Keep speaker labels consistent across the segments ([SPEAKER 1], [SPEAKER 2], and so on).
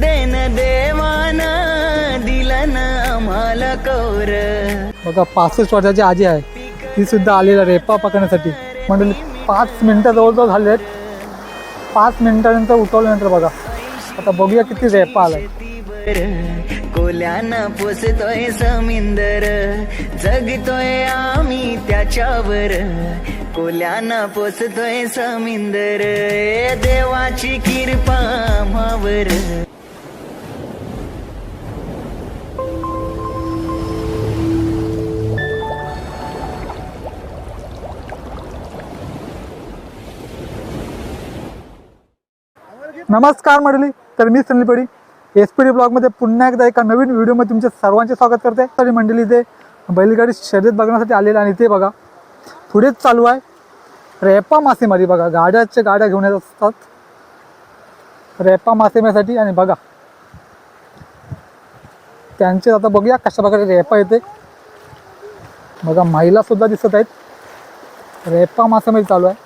[SPEAKER 1] Then देवान आम्हाला कौर.
[SPEAKER 2] बघा पासष्ट वर्षाची आजी आहे. ती सुद्धा आलेला रेपा पकडण्यासाठी. म्हणजे पाच मिनटं जवळजवळ झाले आहेत पाच मिनिटानंतर उठवल्यानंतर बघा. आता बघूया किती रेपा आलाय.
[SPEAKER 1] कोल्यानं पोसतोय समिंदर. जगतोय आम्ही त्याच्यावर. कोल्यानं पोसतोय समिंदर. देवाची किरपा आम्हावर.
[SPEAKER 2] नमस्कार मंडळी. तर मी सुनील पडी एस पी डी ब्लॉगमध्ये पुन्हा एकदा एका नवीन व्हिडिओमध्ये तुमचे सर्वांचे स्वागत करते. तरी मंडळी इथे बैलगाडी शर्यत बघण्यासाठी आलेले आणि ते बघा. पुढेच चालू आहे. रेपा मासेमारी बघा. गाड्याच्या गाड्या घेऊन येत असतात. रेपा मासेमारीसाठी आणि बघा. त्यांचे आता बघूया कशा प्रकारे रेपा येते. बघा महिला सुद्धा दिसत आहेत. रेपा मासेमारी चालू आहे.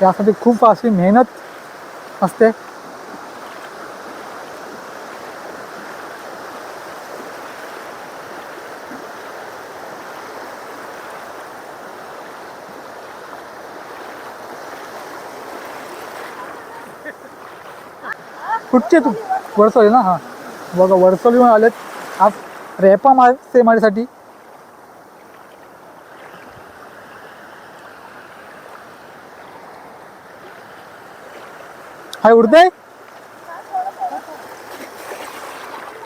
[SPEAKER 2] त्यासाठी खूप अशी मेहनत असते कुठचे तू? वरसोली ना? हां. बघा वरसोलीहून आलेत. आज रेपा मासेमारीसाठी हाय उडते.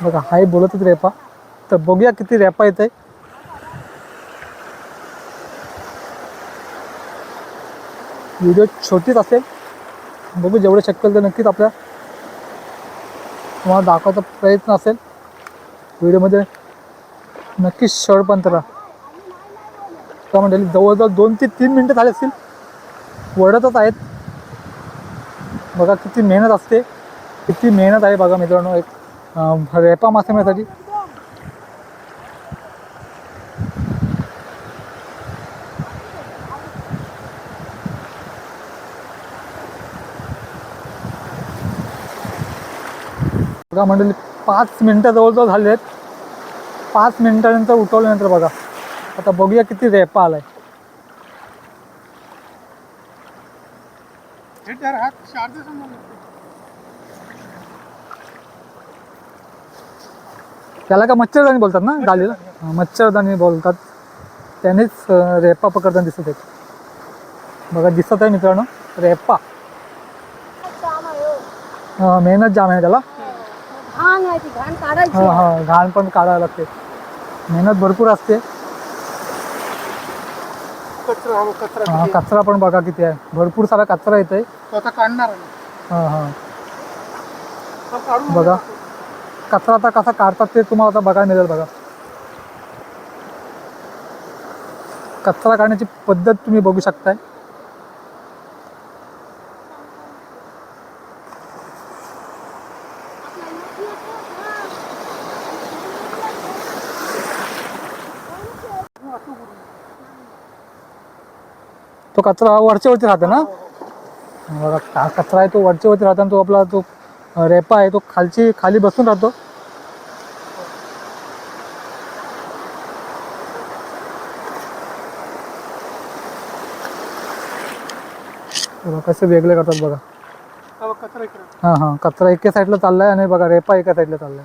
[SPEAKER 2] बघा हाय बोलतच रेपा. तर बघूया किती रेपा येत आहे व्हिडिओ छोटीच असेल. बघू जेवढं शक्य होईल तर नक्कीच आपल्या तुम्हाला दाखवायचा प्रयत्न असेल. व्हिडिओमध्ये नक्कीच शेवटपर्यंत राहा. तर म्हणजे जवळजवळ दोन ते तीन मिनटं झाले असतील. वडतच आहेत. बघा किती मेहनत असते. किती मेहनत आहे बघा मित्रांनो एक अं, रेपा मासेमारीसाठी. बघा मंडळी पाच मिनटं जवळजवळ झाले आहेत पाच मिनिटानंतर उठवल्यानंतर बघा. आता बघूया किती रेपा त्याला का मच्छरदाणी बोलतात ना डालीला हा, मच्छरदाणी बोलतात. त्यानेच रेपा पकडताना दिसत आहेत. बघा दिसत आहे मित्रांनो. रेपा. मेहनत जाम आहे त्याला. हा हा घाण पण काढायला लागते. मेहनत भरपूर असते.
[SPEAKER 3] कचरा हा कचरा
[SPEAKER 2] हा, कचरा पण बघा किती आहे. भरपूर सारा कचरा येत आहे
[SPEAKER 3] तो आता काढणार आहे.
[SPEAKER 2] हा हा.
[SPEAKER 3] तो काढून
[SPEAKER 2] बघा. कचरा आता कसा काढतात ते तुम्हाला आता बघायला मिळेल बघा. कचरा काढण्याची पद्धत तुम्ही बघू शकताय. तो कचरा वरच्या वरती राहतो ना? बघा का कचरा आहे तो वरच्या वरती राहतो आणि तो आपला तो रेपा आहे तो खालची खाली बसून राहतो. कसे वेगळे करतात बघा. हां हां कचरा एका साईडला चाललाय आणि बघा रेपा एका साईडला चाललाय.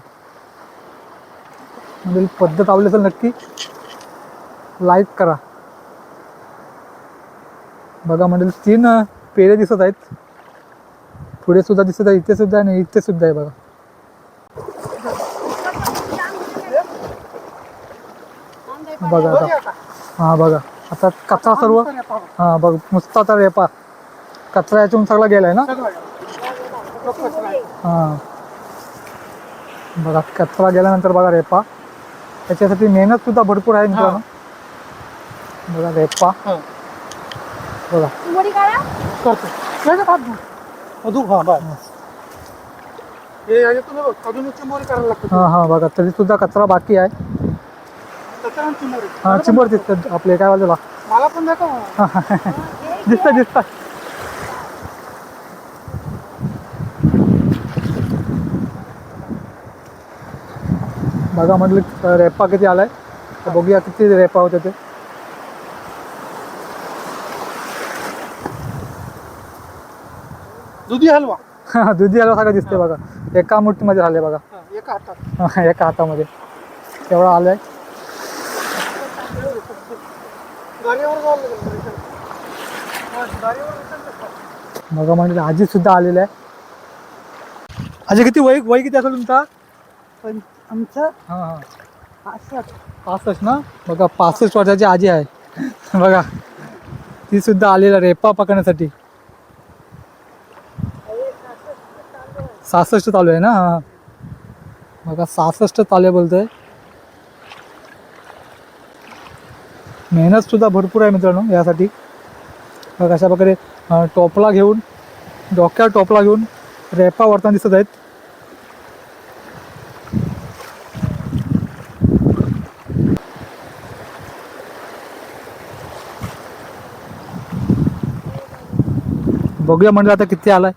[SPEAKER 2] म्हणजे पद्धत आवडली तर नक्की लाईक करा. बघा म्हणजे तीन पेरे दिसत आहेत. पुढे सुद्धा दिसत आहे इथे सुद्धा आहे आणि इथे सुद्धा आहे बघा. बघा आता. हां बघा. आता कचरा सर्व? हां बघ नुसता तर रेपा. कचरा याच्यातून सगळा गेलाय ना?
[SPEAKER 3] हा.
[SPEAKER 2] हां बघा कचरा गेल्यानंतर बघा रेपा. त्याच्यासाठी मेहनत सुद्धा भरपूर आहे मित्रांनो. बघा रेपा. बघा.
[SPEAKER 4] काढा.
[SPEAKER 3] करतो. नाही अजून हां बाय. हां. हां बघा
[SPEAKER 2] तरी सुद्धा कचरा बाकी आहे. हां चिमोर दिसत आपले काय बाजूला
[SPEAKER 3] मला पण
[SPEAKER 2] बघा म्हटलं रेपा किती आलाय. तर बघूया किती रेपा होत्या ते.
[SPEAKER 3] दुधी हलवा.
[SPEAKER 2] दुधी आल्यासारखं दिसते बघा. एका मुठीमध्ये झाले बघा.
[SPEAKER 3] हा, एका हातात.
[SPEAKER 2] एका हातामध्ये. तेवढा आलाय.
[SPEAKER 3] हा.
[SPEAKER 2] बघा म्हणजे आजी सुद्धा आलेला आहे. आजी किती वय वय किती असेल तुमचा?
[SPEAKER 3] पण आमचं
[SPEAKER 2] हां हां. पासष्ट. ना? बघा पासष्ट वर्षाची आजी आहे. बघा. ती सुद्धा आलेला रेपा पकडण्यासाठी. सहासष्ट चालू आहे ना? हां बघा सहासष्ट चालू आहे बोलतोय. मेहनत सुद्धा भरपूर आहे मित्रांनो यासाठी. बघा अशा प्रकारे टोपला घेऊन डोक्यावर टोपला घेऊन रेपा वरताना दिसत आहेत. बघूया म्हणजे आता किती आलाय.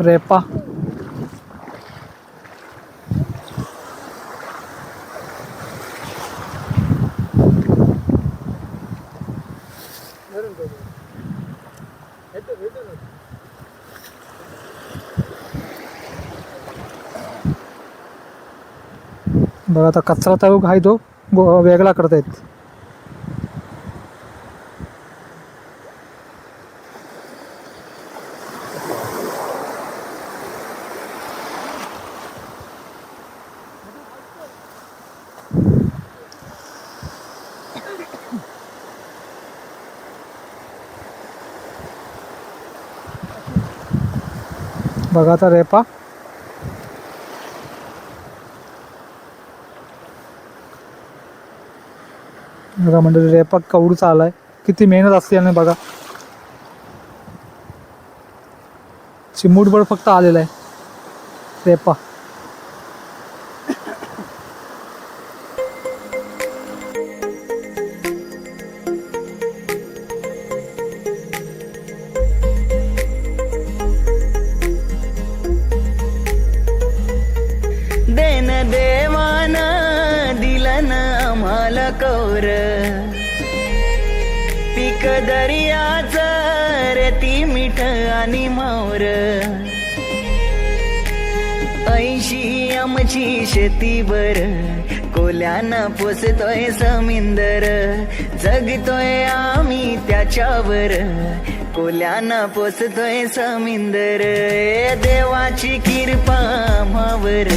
[SPEAKER 2] रेपा. बघा आता कचरा तळूक आहे तो वेगळा वेगळा करतायत. बघा आता रेपा. बघा म्हणजे रेपा कवडूचा आलाय. किती मेहनत असते याने बघा. चिमूटभर फक्त आलेला आहे. रेपा
[SPEAKER 1] देन दे कौर. पीक दर्याच रेती मिठ आणि मावर ऐशी आमची शेती बर कोल्यानं पोसतोय समिंदर. जगतोय आम्ही त्याच्यावर कोल्यानं पोसतोय समिंदर. देवाची किरपा मावर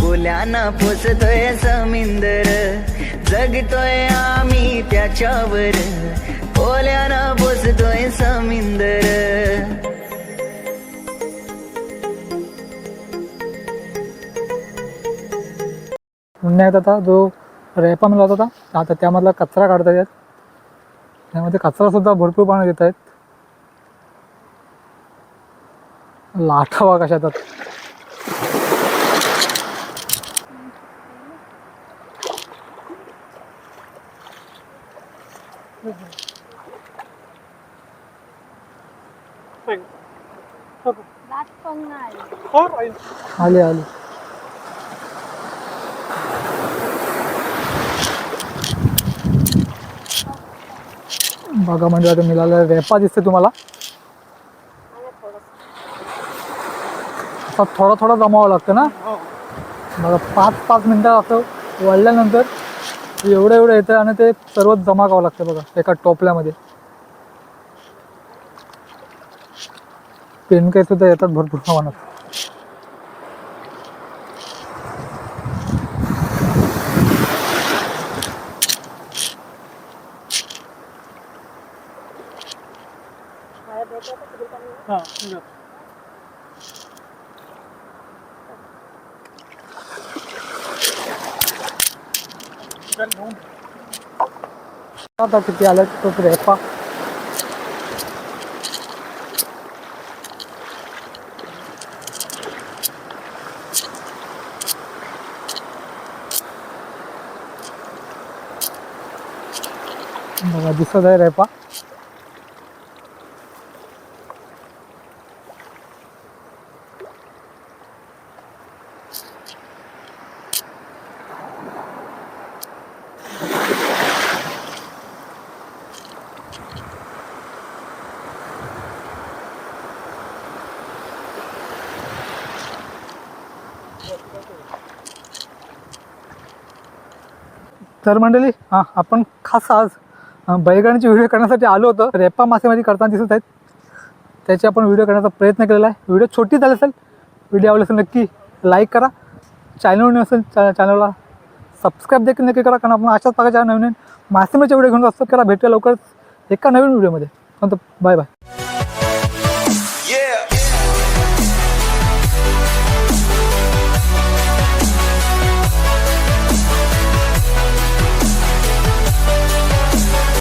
[SPEAKER 1] कोल्यानं पोसतोय समिंदर. जगतोय आम्ही त्याच्यावर. कोल्यानं बसतोय समिंदर.
[SPEAKER 2] पुण्यात आता जो रेपा मिळत होता आता त्यामधला कचरा काढता येत. त्यामध्ये कचरा सुद्धा भरपूर पाण्यात येत आहेत. लाठावा कशात
[SPEAKER 4] लाट पण नाही
[SPEAKER 3] हो, राहील.
[SPEAKER 2] आली आली बघा म्हणजे आता मिळाला रेपा दिसते तुम्हाला थोडा थोडा जमावं लागतं ना
[SPEAKER 3] हो.
[SPEAKER 2] बघा पाच पाच मिनटं असं वळल्यानंतर एवढं एवढं येतं आणि ते सर्व जमा करावं लागतं बघा एका टोपल्यामध्ये. पेनके सुद्धा येतात भरपूर प्रमाणात
[SPEAKER 3] हा, ठीक आहे. चल, घेऊन.
[SPEAKER 2] आता किती आलं तो रेपा बघा दिसत आहे रेपा तर मंडळी हां आपण खास आज अं, बैलगाडीची व्हिडिओ करण्यासाठी आलो होतो. रेपा मासेमारी करताना दिसत आहेत. त्याची आपण व्हिडिओ करण्याचा प्रयत्न केलेला आहे. व्हिडिओ छोटी झाली असेल व्हिडिओ आवडला असेल नक्की लाईक करा. चॅनल नसेल चॅ चॅनलला सबस्क्राईब देखील नक्की करा. कारण आपण अशाच प्रकारच्या नवीन नवीन मासेमारीच्या व्हिडिओ घेऊन असतो. करा भेटूया लवकरच एका नवीन व्हिडिओमध्ये बाय बाय